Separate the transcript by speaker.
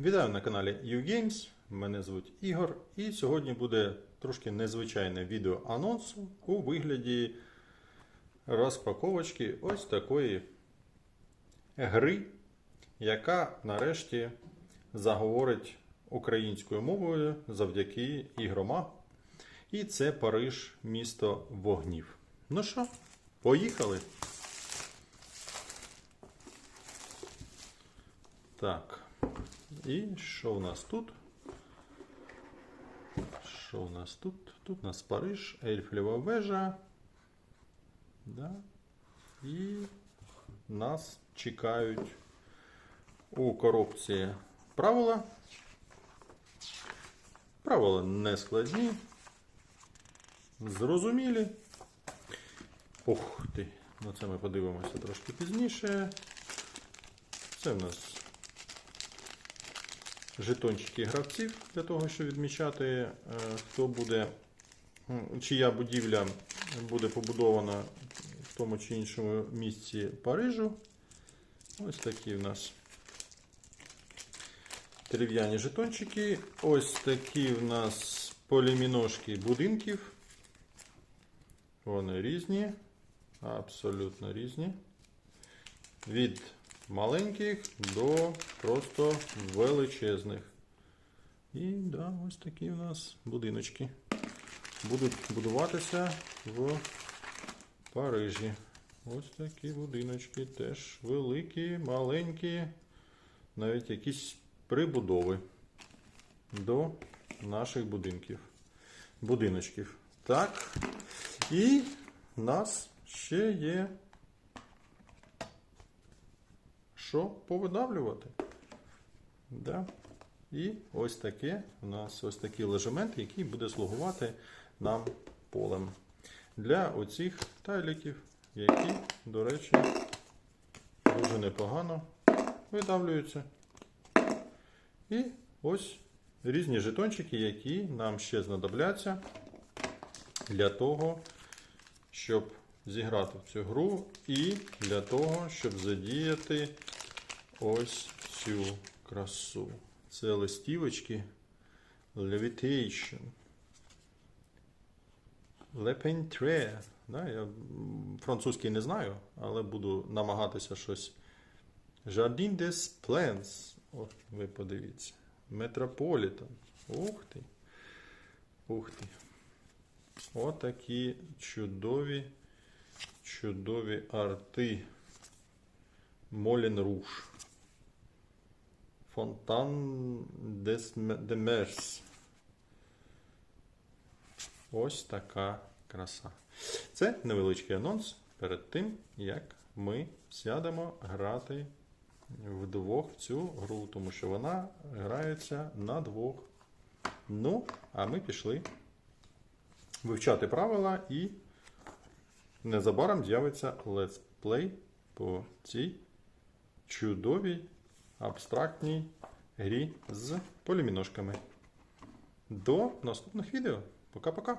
Speaker 1: Вітаю на каналі YouGames. Мене звуть Ігор, і сьогодні буде трошки незвичайне відео анонсу у вигляді розпаковочки ось такої гри, яка нарешті заговорить українською мовою завдяки ігрома. І це Париж, місто вогнів. Ну що, поїхали? Так. І що в нас тут? Що в нас тут? Тут у нас Париж, Ельфлєва вежа. Да. І нас чекають у коробці правила. Правила не складні. Зрозумілі. Ух ти. На це ми подивимося трошки пізніше. Це в нас жетончики гравців для того, щоб відмічати, е, хто буде, чия будівля буде побудована в тому чи іншому місці Парижу. Ось такі в нас дерев'яні жетончики. Ось такі в нас поліміножки будинків. Вони різні, абсолютно різні. Від маленьких до просто величезних. І да, ось такі у нас будиночки. Будуть будуватися в Парижі. Ось такі будиночки. Теж великі, маленькі, навіть якісь прибудови до наших будинків. Будиночків. Так. І в нас ще є що повидавлювати. Да. І ось таке у нас ось такий лежемент, який буде слугувати нам полем для оцих тайліків, які, до речі, дуже непогано видавлюються. І ось різні жетончики, які нам ще знадобляться для того, щоб зіграти в цю гру, і для того, щоб задіяти ось цю красу. Це листівочки Levitation. Le Peintre. Да, я французький не знаю, але буду намагатися щось. Jardin des Plans. О, ви подивіться. Метрополітен. Ух ти. Ух ти. Отакі чудові, чудові арти. Молін Руш. Фонтан де Мерс. Ось така краса. Це невеличкий анонс перед тим, як ми сядемо грати вдвох в цю гру, тому що вона грається на двох. Ну, а ми пішли вивчати правила і незабаром з'явиться летсплей по цій чудовій абстрактній грі з поліміножками. До наступних відео. Пока-пока.